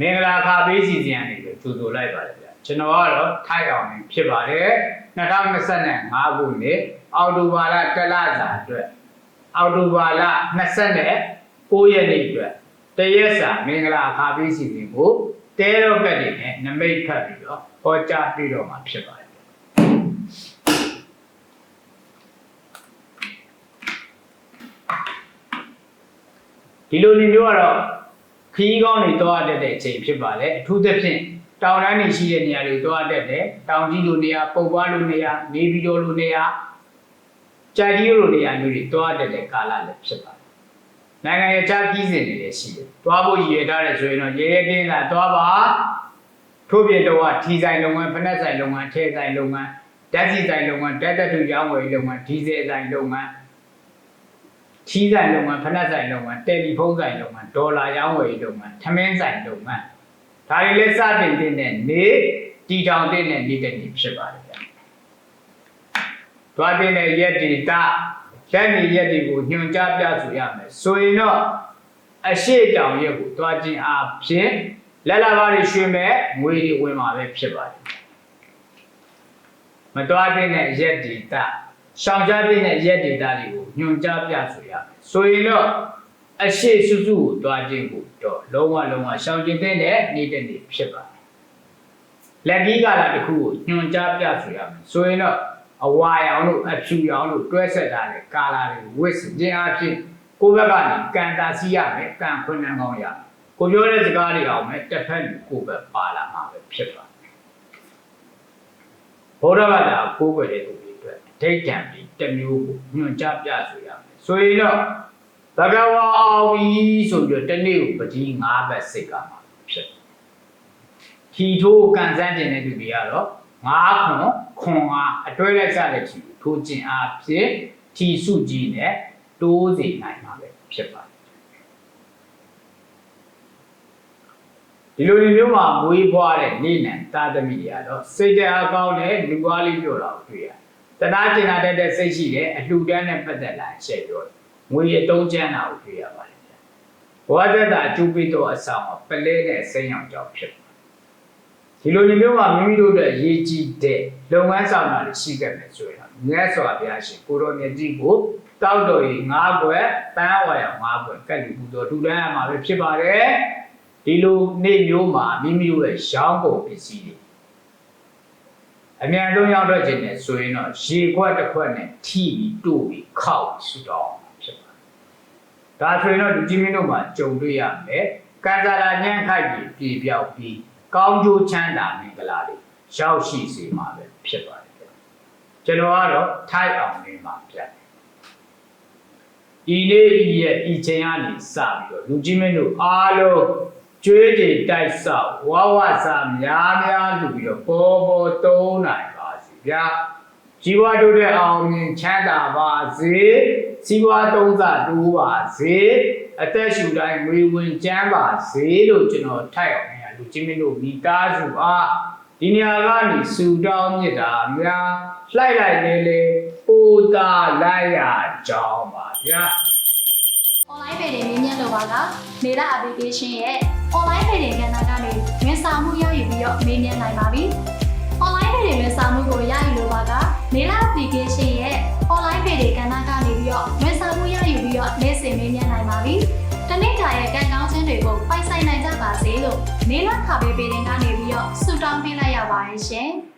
မင်္ဂလာခါပေးစီစဉ်အနေနဲ့ကြိုဆိုလိုက်ပါတယ်ဗျာကျွန်တော်ကတော့ထိုက်အောင်ဖြစ်ပါတယ်2025ခုနှစ်အောက်တိုဘာလတစ်လစာအတွက်အောက်တိုဘာလ29ရက်နေ့အတွက်တရက်စာမင်္ဂလာခါပေးစီစဉ်ကိုတဲရောကက်တွေနဲ့နမိတ်ဖတ်ပြီးတော့ဟောကြားပြီးတော့မှာဖြစ်ပါတယ်ဗျာဒီလိုနေမျိုးကတော့ ခီးကောင်းတွေတွားတတ်တဲ့အချိန်ဖြစ်ပါလေအထူးသဖြင့်တောင်တန်းတွေရှိတဲ့နေရာတွေတွားတတ်တယ်တောင်ကြီးလိုနေရာပုပ်ပွားလိုနေရာနေပြည်တော်လိုနေရာကြာကြီးလိုနေရာမျိုးတွေတွားတတ်တဲ့ကာလလည်းဖြစ်ပါတယ်နိုင်ငံရဲ့ခြားခီးစဉ်တွေလည်းရှိတယ်တွားဖို့ရည်ရထားတယ်ဆိုရင်တော့ရေရဲတင်းလာတွားပါထို့ပြင်တော့ထီဆိုင်လုပ်ငန်းဖက်နက်ဆိုင်လုပ်ငန်းထဲဆိုင်လုပ်ငန်းဓာတ်စီဆိုင်လုပ်ငန်းဓာတ်တတူရောင်းဝယ်လုပ်ငန်းဒီဇယ်ဆိုင်လုပ်ငန်း ချီးဆိုင်လုပ်ငန်းဖက်နက်ဆိုင်လုပ်ငန်းတယ်လီဖုန်းဆိုင်လုပ်ငန်းဒေါ်လာရောင်းဝယ်ရေးလုပ်ငန်းထမင်းဆိုင်လုပ်ငန်းဒါတွေလည်းစတင်တဲ့နဲ့နေတီတောင်တဲ့နဲ့နေတဲ့နေဖြစ်ပါတယ်ဗျာ။တွားတဲ့နဲ့ရက်တီတာလက်နေရက်တီကိုညွှန်ကြားပြဆိုရမယ်။ဆိုရင်တော့အရှိတောင်ရက်ကိုတွားခြင်းအပြင်လက်လာပါတွေရွှေမဲ့ငွေတွေဝင်มาပဲဖြစ်ပါတယ်။မတွားတဲ့နဲ့ရက်တီတာရှောင်ကြားတဲ့နဲ့ရက်တီတာတွေကို ညွှန်ကြားပြဆိုရမယ်။ဆိုရင်တော့အရှိစုစုကိုတွားခြင်းကိုတော့လုံးဝလုံးဝရှောင်ကျင်တဲ့နဲ့နေတဲ့နေဖြစ်ပါတယ်။လက်ကြီးကာလတစ်ခုကိုညွှန်ကြားပြဆိုရမယ်။ဆိုရင်တော့အဝါရောင်တို့အဖြူရောင်တို့တွဲဆက်ထားတဲ့ကာလာတွေဝစ်စခြင်းအဖြစ်ကိုယ့်ဘက်ကနေကန်တာစီရမယ်ကံခွင့်နှံကောင်းရမယ်။ကိုပြောတဲ့စကားတွေအောင်မယ်တစ်ဖက်ကိုကိုယ့်ဘက်ပါလာမှာပဲဖြစ်ပါတယ်။ဘုရားဘာသာကိုးကွယ်တဲ့သူတွေအတွက်အထိတ်တံပြီး တစ်မျိုးကိုညွှန်ကြားပြဆိုရမယ်။ဆိုရင်တော့ဘဂဝါအောင်ကြီးဆိုပြီးတော့တစ်နေ့ကိုပတိ၅ဘက်စိတ်ကမှာဖြစ်တယ်။ခီထိုးကန်ဆန်းခြင်းတဲ့သူတွေကတော့ငါးခွန်ခွန်အားအတွဲလက်စတဲ့ချီကိုထိုးခြင်းအားဖြင့်ထီစုကြီးနဲ့တိုးစေနိုင်မှာပဲဖြစ်ပါတယ်။ဒီလိုဒီမျိုးမှာမွေးဖွားတဲ့နေနံတာသမီတွေကတော့စိတ်တရားကောင်းတဲ့လူအားလေးပြောတာကိုတွေ့ရတယ်။ တနာကျင်နာတတ်တဲ့စိတ်ရှိတဲ့အလှူဒန်းနဲ့ပတ်သက်လာရှယ်ပြောတယ်။ငွေအတုံးချမ်းတာကိုတွေ့ရပါတယ်ဗျာ။ဘဝတ္တအကျူပိတောအဆောင်ပလဲနဲ့စိမ်းအောင်ကြောင့်ဖြစ်ပါတယ်။ဒီလိုဒီမျိုးမှာမိမိတို့အတွက်ရေးကြည့်တဲ့လုပ်ငန်းဆောင်တာတွေရှိခဲ့မယ်ဆိုရင်တော့မြတ်စွာဘုရားရှင်ကိုရောမြတ်ကြီးကိုတောက်တော်ကြီး၅ဘွယ်တန်းဝါရောင်၅ဘွယ်ကတ်လူပူတော်ထူတန်းရမှာပဲဖြစ်ပါတယ်။ဒီလိုနေ့မျိုးမှာမိမိတို့ရဲ့ရောင်းကုန်ပစ္စည်းတွေ အများဆုံးရောက်တော့ခြင်းနဲ့ဆိုရင်တော့ရေခွက်တစ်ခွက်နဲ့ထိပြီးတို့ပြီးခောက်ဆူတော့ဖြစ်ပါတယ်။ဒါဆိုရင်တော့လူကြီးမင်းတို့မှာကြုံတွေ့ရမယ်။ကံစားလာညံ့ခိုက်ပြီးပြေပြောက်ပြီးကောင်းကျိုးချမ်းသာမင်္ဂလာတွေရောက်ရှိစေမှာပဲဖြစ်ပါတယ်။ကျွန်တော်ကတော့ထိုက်အောင်နေမှာပြတ်တယ်။ဤနေ့ဤရဲ့ဤချိန်ကနေစပြီးတော့လူကြီးမင်းတို့အားလုံး ကျွေးကြည်တိုက်ဆောက်ဝဝစာများများလူပြီးတော့ပေါ်ပေါ်တုံးနိုင်ပါစီဗျာជីវတို့တဲ့အောင်မြင်ချမ်းသာပါစေစီးပွားသုံးစာတိုးပါစေအသက်ရှူတိုင်းငွေဝင်ကျန်းပါစေလို့ကျွန်တော်ထိုက်အောင်နေရလူချင်းမင်းတို့မိသားစုအားဒီနေရာကနေစူတောင်းမြစ်တာများလှိုက်လိုက်နေလေပိုတာလိုက်ရကြောင်းပါဗျာ online ပေတွေမြင်းမြတ်လိုပါကမေလာ application ရဲ့ online ပေတွေကဏ္ဍကနေဝန်ဆောင်မှုရယူပြီးတော့မေးမြန်းနိုင်ပါပြီ။ online ပေတွေဝန်ဆောင်မှုကိုရယူလိုပါကမေလာ application ရဲ့ online ပေတွေကဏ္ဍကနေပြီးတော့ဝန်ဆောင်မှုရယူပြီးတော့နေ့စဉ်မေးမြန်းနိုင်ပါပြီ။တနေ့တာရဲ့ကံကောင်းခြင်းတွေကိုပိုင်ဆိုင်နိုင်ကြပါစေလို့မေလာခါပေပေတွေကနေပြီးတော့ဆုတောင်းပေးလိုက်ရပါတယ်ရှင်။